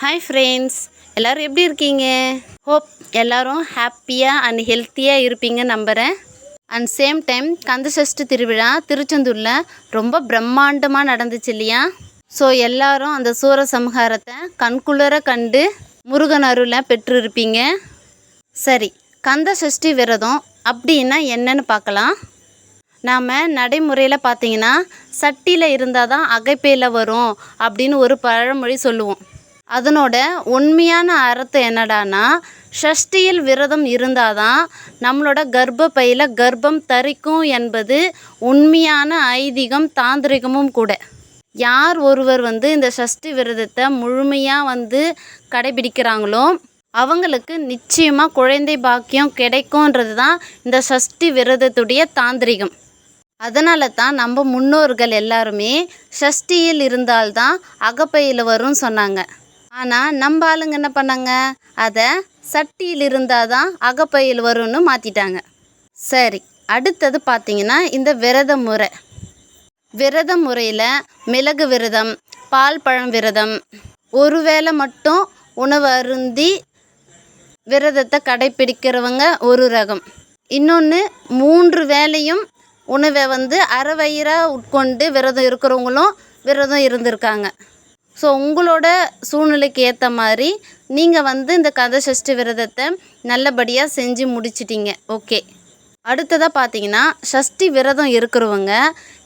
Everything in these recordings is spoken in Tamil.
ஹாய் ஃப்ரெண்ட்ஸ் எல்லோரும் எப்படி இருக்கீங்க? ஹோப் எல்லோரும் ஹாப்பியாக அண்ட் ஹெல்த்தியாக இருப்பீங்க நம்புகிறேன் அண்ட் சேம் டைம் கந்தசஷ்டி திருவிழா திருச்செந்தூரில் ரொம்ப பிரம்மாண்டமாக நடந்துச்சு இல்லையா? ஸோ எல்லாரும் அந்த சூர சம்ஹாரத்தை கண்குளிர கண்டு முருகன் அருளை பெற்றிருப்பீங்க. சரி கந்த சஷ்டி விரதம் அப்படின்னா என்னன்னு பார்க்கலாம். நாம் நடைமுறையில் பார்த்தீங்கன்னா சட்டியில் இருந்தால் தான் அகைப்பையில் வரும் அப்படின்னு ஒரு பழமொழி சொல்லுவோம். அதனோட உண்மையான அர்த்தம் என்னடான்னா ஷஷ்டியில் விரதம் இருந்தால் தான் நம்மளோட கர்ப்பப்பையில் கர்ப்பம் தரிக்கும் என்பது உண்மையான ஐதீகம் தாந்திரிகமும் கூட. யார் ஒருவர் வந்து இந்த சஷ்டி விரதத்தை முழுமையாக வந்து கடைபிடிக்கிறாங்களோ அவங்களுக்கு நிச்சயமாக குழந்தை பாக்கியம் கிடைக்கும்ன்றது தான் இந்த சஷ்டி விரதத்துடைய தாந்திரிகம். அதனால தான் நம்ம முன்னோர்கள் எல்லாருமே ஷஷ்டியில் இருந்தால்தான் அகப்பையில் வரும்னு சொன்னாங்க. ஆனால் நம்ம ஆளுங்க என்ன பண்ணாங்க? அதை சட்டியில் இருந்தால் தான் அகப்பையில் வரும்னு மாற்றிட்டாங்க சரி அடுத்தது பார்த்தீங்கன்னா இந்த விரத முறை. விரத முறையில் மிளகு விரதம் பால் பழம் விரதம். ஒரு வேளை மட்டும் உணவு அருந்தி விரதத்தை கடைப்பிடிக்கிறவங்க ஒரு ரகம். இன்னொன்று மூன்று வேளையும் உணவை வந்து அரை வயிறாக உட்கொண்டு விரதம் இருக்கிறவங்களும் விரதம் இருந்திருக்காங்க. ஸோ உங்களோட சூழ்நிலைக்கு ஏற்ற மாதிரி நீங்கள் வந்து இந்த கந்த சஷ்டி விரதத்தை நல்லபடியாக செஞ்சு முடிச்சிட்டிங்க. ஓகே அடுத்ததாக பார்த்தீங்கன்னா சஷ்டி விரதம் இருக்கிறவங்க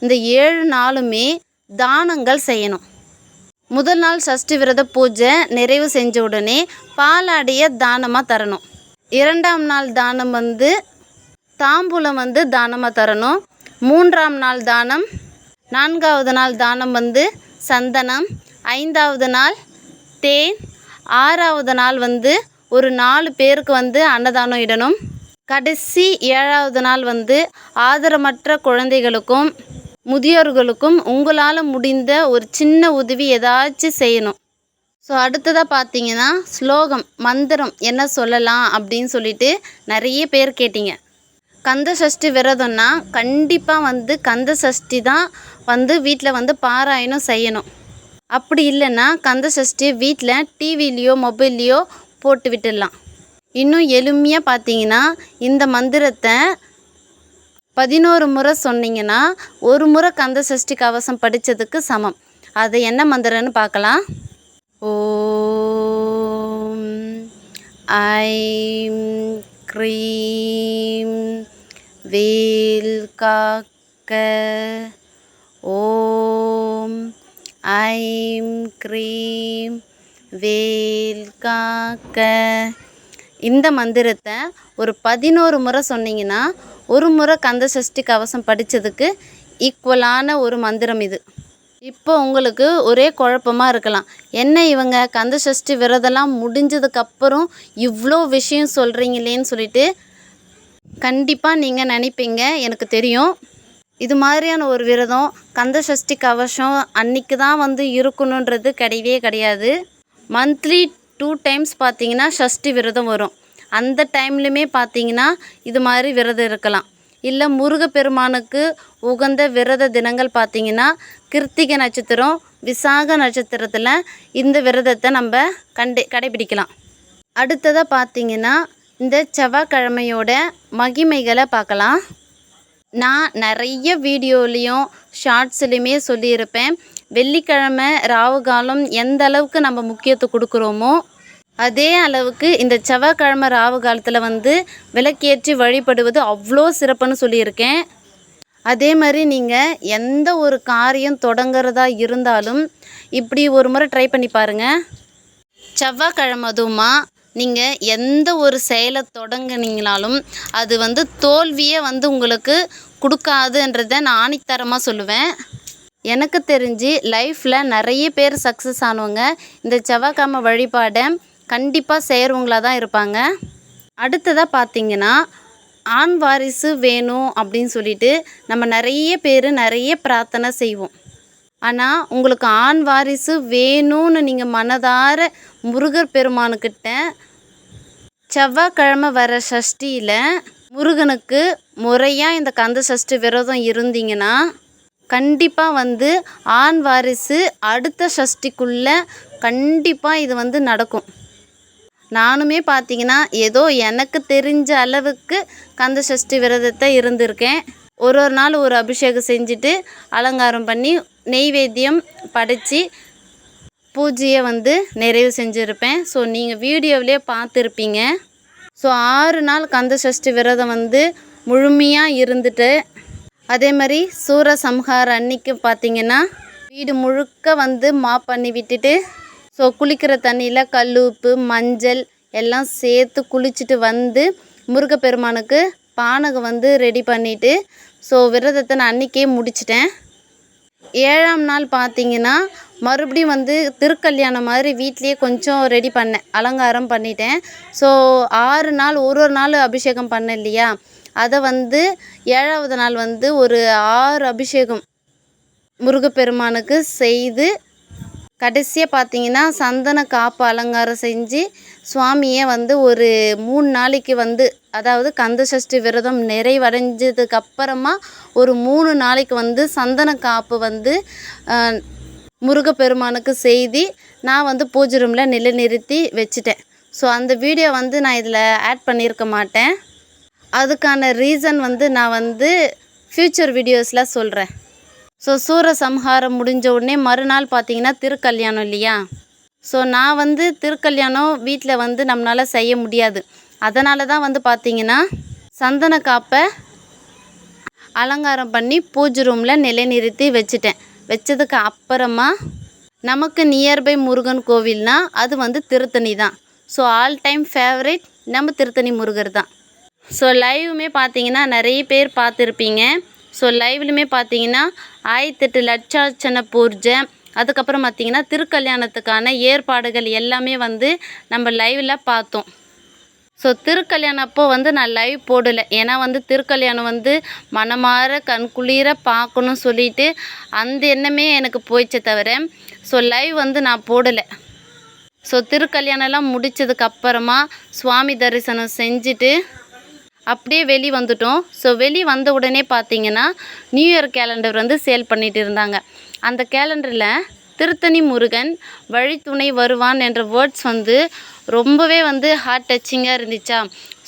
இந்த ஏழு நாளுமே தானங்கள் செய்யணும். முதல் நாள் சஷ்டி விரத பூஜை நிறைவு செஞ்ச உடனே பாலாடையை தானமாக தரணும். இரண்டாம் நாள் தானம் வந்து தாம்பூலம் வந்து தானமாக தரணும். மூன்றாம் நாள் தானம் நான்காவது நாள் தானம் வந்து சந்தனம் ஐந்தாவது நாள் தேன் ஆறாவது நாள் வந்து ஒரு நாலு பேருக்கு வந்து அன்னதானம் இடணும். கடைசி ஏழாவது நாள் வந்து ஆதரமற்ற குழந்தைகளுக்கும் முதியோர்களுக்கும் உங்களால் முடிந்த ஒரு சின்ன உதவி ஏதாச்சும் செய்யணும். ஸோ அடுத்ததாக பார்த்தீங்கன்னா ஸ்லோகம் மந்திரம் என்ன சொல்லலாம் அப்படின்னு சொல்லிட்டு நிறைய பேர் கேட்டீங்க. கந்த சஷ்டி விரதம்னா கண்டிப்பாக வந்து கந்த சஷ்டி தான் வந்து வீட்டில் வந்து பாராயணம் செய்யணும். அப்படி இல்லைன்னா கந்த சஷ்டியை வீட்டில் டிவிலேயோ மொபைல்லையோ போட்டு விட்டுடலாம். இன்னும் எளிமையாக பார்த்தீங்கன்னா இந்த மந்திரத்தை பதினோரு முறை சொன்னீங்கன்னா ஒரு முறை கந்த சஷ்டி கவசம் படித்ததுக்கு சமம். அது என்ன மந்திரம்னு பார்க்கலாம் ஓம் ஐம் க்ரீம் வேல் காக்க. ஓம் ஐம் க்ரீம் வேல் காக்க. இந்த மந்திரத்தை ஒரு பதினோரு முறை சொன்னீங்கன்னா ஒரு முறை கந்த சஷ்டி கவசம் படித்ததுக்கு ஈக்குவலான ஒரு மந்திரம் இது. இப்போ உங்களுக்கு ஒரே குழப்பமாக இருக்கலாம். என்ன இவங்க கந்த சஷ்டி விரதம்லாம் முடிஞ்சதுக்கப்புறம் இவ்வளோ விஷயம் சொல்கிறீங்களேன்னு சொல்லிட்டு கண்டிப்பாக நீங்கள் நினைப்பீங்க எனக்கு தெரியும். இது மாதிரியான ஒரு விரதம் கந்த சஷ்டி கவசம் அன்னைக்கு தான் வந்து இருக்கணுன்றது கிடையவே கிடையாது. மந்த்லி டூ டைம்ஸ் பார்த்தீங்கன்னா சஷ்டி விரதம் வரும். அந்த டைம்லையுமே பார்த்தீங்கன்னா இது மாதிரி விரதம் இருக்கலாம். இல்லை முருகப்பெருமானுக்கு உகந்த விரத தினங்கள் பார்த்தீங்கன்னா கிருத்திகை நட்சத்திரம் விசாக நட்சத்திரத்தில் இந்த விரதத்தை நம்ம கண்டு கடைபிடிக்கலாம். அடுத்ததாக பார்த்திங்கன்னா இந்த செவ்வாய்க்கிழமையோட மகிமைகளை பார்க்கலாம். நான் நிறைய வீடியோலேயும் ஷார்ட்ஸ்லேயுமே சொல்லியிருப்பேன். வெள்ளிக்கிழமை ராவு காலம் எந்த அளவுக்கு நம்ம முக்கியத்துவம் கொடுக்குறோமோ அதே அளவுக்கு இந்த செவ்வாய்க்கிழமை ராவு காலத்தில் வந்து விளக்கேற்றி வழிபடுவது அவ்வளோ சிறப்புன்னு சொல்லியிருக்கேன். அதே மாதிரி நீங்கள் எந்த ஒரு காரியம் தொடங்குறதா இருந்தாலும் இப்படி ஒரு முறை ட்ரை பண்ணி பாருங்கள் செவ்வாய்க்கிழமை அதுவுமா நீங்கள் எந்த ஒரு செயலை தொடங்குனீங்கனாலும் அது வந்து தோல்வியே வந்து உங்களுக்கு கொடுக்காதுன்றத நான் ஆணித்தரமாக சொல்லுவேன். எனக்கு தெரிஞ்சு லைஃப்பில் நிறைய பேர் சக்ஸஸ் ஆனவங்க இந்த செவ்வாய்க்கிழமை வழிபாடை கண்டிப்பாக செய்கிறவங்களாக தான் இருப்பாங்க. அடுத்ததாக பார்த்தீங்கன்னா ஆண் வாரிசு வேணும் அப்படின்னு சொல்லிட்டு நம்ம நிறைய பேர் நிறைய பிரார்த்தனை செய்வோம். ஆனால் உங்களுக்கு ஆண் வாரிசு வேணும்னு நீங்கள் மனதார முருகர் பெருமானுக்கிட்ட செவ்வாய்க்கிழமை வர சஷ்டியில் முருகனுக்கு முறையாக இந்த கந்த சஷ்டி விரதம் இருந்தீங்கன்னா கண்டிப்பாக வந்து ஆண் வாரிசு அடுத்த சஷ்டிக்குள்ளே கண்டிப்பாக இது வந்து நடக்கும். நானுமே பார்த்தீங்கன்னா ஏதோ எனக்கு தெரிஞ்ச அளவுக்கு கந்த சஷ்டி விரதத்தை இருந்திருக்கேன். ஒரு ஒரு நாள் ஒரு அபிஷேகம் செஞ்சுட்டு அலங்காரம் பண்ணி நெய்வேத்தியம் படைச்சி பூஜையை வந்து நிறைவு செஞ்சுருப்பேன். ஸோ நீங்கள் வீடியோவிலே பார்த்துருப்பீங்க. ஸோ ஆறு நாள் கந்த சஷ்டி விரதம் வந்து முழுமையாக இருந்துட்டு அதே மாதிரி சூரசம்ஹார அன்னைக்கு பார்த்தீங்கன்னா வீடு முழுக்க வந்து மாப் பண்ணி விட்டுட்டு ஸோ குளிக்கிற தண்ணியில் கல் உப்பு மஞ்சள் எல்லாம் சேர்த்து குளிச்சுட்டு வந்து முருகப்பெருமானுக்கு பானகம் வந்து ரெடி பண்ணிவிட்டு ஸோ விரதத்தை நான் அன்றைக்கே முடிச்சிட்டேன். ஏழாம் நாள் பார்த்தீங்கன்னா மறுபடியும் வந்து திருக்கல்யாணம் மாதிரி வீட்லேயே கொஞ்சம் ரெடி பண்ணேன் அலங்காரம் பண்ணிட்டேன். ஸோ ஆறு நாள் ஒரு ஒரு நாள் அபிஷேகம் பண்ணேன் இல்லையா? அதை வந்து ஏழாவது நாள் வந்து ஒரு ஆறு அபிஷேகம் முருகப்பெருமானுக்கு செய்து கடைசியாக பார்த்தீங்கன்னா சந்தன காப்பு அலங்காரம் செஞ்சு சுவாமியை வந்து ஒரு மூணு நாளைக்கு வந்து அதாவது கந்த சஷ்டி விரதம் நிறைவடைஞ்சதுக்கு அப்புறமா ஒரு மூணு நாளைக்கு வந்து சந்தன காப்பு வந்து முருகப்பெருமானுக்கு செய்தி நான் வந்து பூஜை ரூமில் நிலைநிறுத்தி வச்சுட்டேன். ஸோ அந்த வீடியோ வந்து நான் இதில் ஆட் பண்ணியிருக்க மாட்டேன். அதுக்கான ரீசன் வந்து நான் வந்து ஃப்யூச்சர் வீடியோஸில் சொல்கிறேன் ஸோ சூரசம்ஹாரம் முடிஞ்ச உடனே மறுநாள் பார்த்தீங்கன்னா திருக்கல்யாணம் இல்லையா? ஸோ நான் வந்து திருக்கல்யாணம் வீட்டில் வந்து நம்மளால் செய்ய முடியாது. அதனால தான் வந்து பார்த்தீங்கன்னா சந்தன காப்பை அலங்காரம் பண்ணி பூஜை ரூமில் நிலைநிறுத்தி வச்சுட்டேன். வச்சதுக்கு அப்புறமா நமக்கு நியர்பை முருகன் கோவில்னால் அது வந்து திருத்தணி தான் ஸோ ஆல் டைம் ஃபேவரேட் நம்ம திருத்தணி முருகர் தான் ஸோ லைவுமே பார்த்தீங்கன்னா நிறைய பேர் பார்த்துருப்பீங்க. ஸோ லைவ்லையுமே பார்த்தீங்கன்னா ஆயிரத்தெட்டு லட்சார்ச்சனை பூர்ஜை அதுக்கப்புறம் பார்த்தீங்கன்னா திருக்கல்யாணத்துக்கான ஏற்பாடுகள் எல்லாமே வந்து நம்ம லைவில் பார்த்தோம். ஸோ திருக்கல்யாணம் அப்போ வந்து நான் லைவ் போடலை. ஏன்னா வந்து திருக்கல்யாணம் வந்து மனமார கண்குளிர பார்க்கணும் சொல்லிட்டு அந்த எண்ணமே எனக்கு போயிடுச்சே தவிர ஸோ லைவ் வந்து நான் போடலை. ஸோ திருக்கல்யாணம்லாம் முடித்ததுக்கப்புறமா சுவாமி தரிசனம் செஞ்சுட்டு அப்படியே வெளி வந்துட்டோம். ஸோ வெளி வந்த உடனே பார்த்தீங்கன்னா நியூ இயர் கேலண்டர் வந்து சேல் பண்ணிகிட்டு இருந்தாங்க. அந்த கேலண்டரில் திருத்தணி முருகன் வழித்துணை வருவான் என்ற வேர்ட்ஸ் வந்து ரொம்பவே வந்து ஹார்ட் டச்சிங்காக இருந்துச்சா?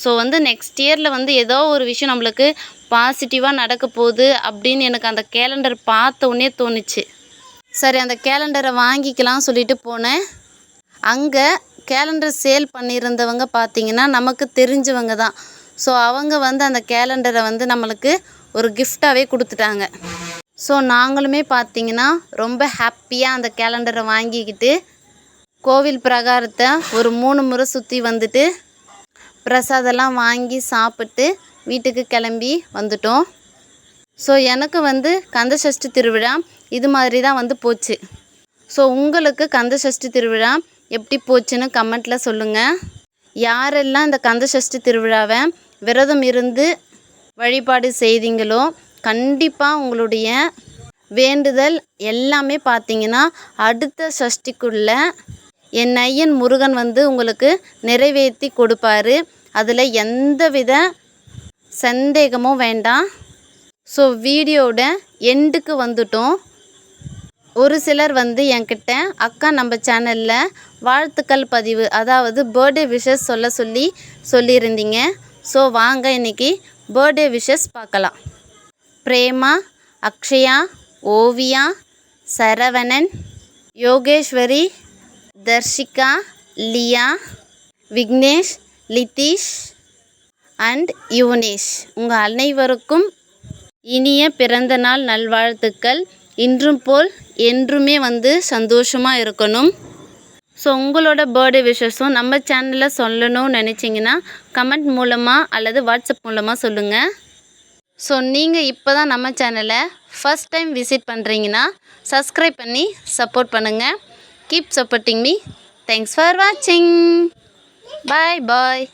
ஸோ வந்து நெக்ஸ்ட் இயரில் வந்து ஏதோ ஒரு விஷயம் நம்மளுக்கு பாசிட்டிவாக நடக்க போகுது அப்படின்னு எனக்கு அந்த கேலண்டர் பார்த்த உடனே தோணுச்சு. சரி அந்த கேலண்டரை வாங்கிக்கலாம் சொல்லிட்டு போனேன். அங்கே கேலண்டர் சேல் பண்ணியிருந்தவங்க பார்த்தீங்கன்னா நமக்கு தெரிஞ்சவங்க தான். ஸோ அவங்க வந்து அந்த கேலண்டரை வந்து நம்மளுக்கு ஒரு கிஃப்டாகவே கொடுத்துட்டாங்க. ஸோ நாங்களுமே பார்த்திங்கன்னா ரொம்ப ஹாப்பியாக அந்த கேலண்டரை வாங்கிக்கிட்டு கோவில் பிரகாரத்தை ஒரு மூணு முறை சுற்றி வந்துட்டு பிரசாதெல்லாம் வாங்கி சாப்பிட்டு வீட்டுக்கு கிளம்பி வந்துட்டோம். ஸோ எனக்கு வந்து கந்த சஷ்டி திருவிழா இது மாதிரி தான் வந்து போச்சு. ஸோ உங்களுக்கு கந்த சஷ்டி திருவிழா எப்படி போச்சுன்னு கமெண்ட்டில் சொல்லுங்கள் யாரெல்லாம் இந்த கந்த சஷ்டி திருவிழாவை விரதம் இருந்து வழிபாடு செய்தீங்களோ கண்டிப்பாக உங்களுடைய வேண்டுதல் எல்லாமே பார்த்தீங்கன்னா அடுத்த சஷ்டிக்குள்ள என் ஐயன் முருகன் வந்து உங்களுக்கு நிறைவேற்றி கொடுப்பாரு. அதில் எந்தவித சந்தேகமும் வேண்டாம். ஸோ வீடியோட எண்டுக்கு வந்துட்டோம். ஒரு சிலர் வந்து என்கிட்ட அக்கா நம்ம சேனலில் வாழ்த்துக்கள் பதிவு அதாவது பர்த்டே விஷஸ் சொல்ல சொல்லி சொல்லியிருந்தீங்க. ஸோ வாங்க இன்னைக்கு பர்த்டே விஷஸ் பார்க்கலாம். பிரேமா அக்ஷயா ஓவியா சரவணன் யோகேஸ்வரி தர்ஷிகா லியா விக்னேஷ் லிதீஷ் அண்ட் யுவனேஷ். உங்கள் அனைவருக்கும் இனிய பிறந்தநாள் நல்வாழ்த்துக்கள். இன்றும் போல் என்றுமே வந்து சந்தோஷமாக இருக்கணும். ஸோ உங்களோட பர்த்டே விஷஸும் நம்ம சேனலில் சொல்லணும்னு நினச்சிங்கன்னா கமெண்ட் மூலமாக அல்லது வாட்ஸ்அப் மூலமாக சொல்லுங்கள் ஸோ நீங்கள் இப்போ தான் நம்ம சேனலை ஃபஸ்ட் டைம் விசிட் பண்ணுறீங்கன்னா சப்ஸ்கிரைப் பண்ணி சப்போர்ட் பண்ணுங்கள் keep supporting me thanks for வாட்சிங் பாய் பாய்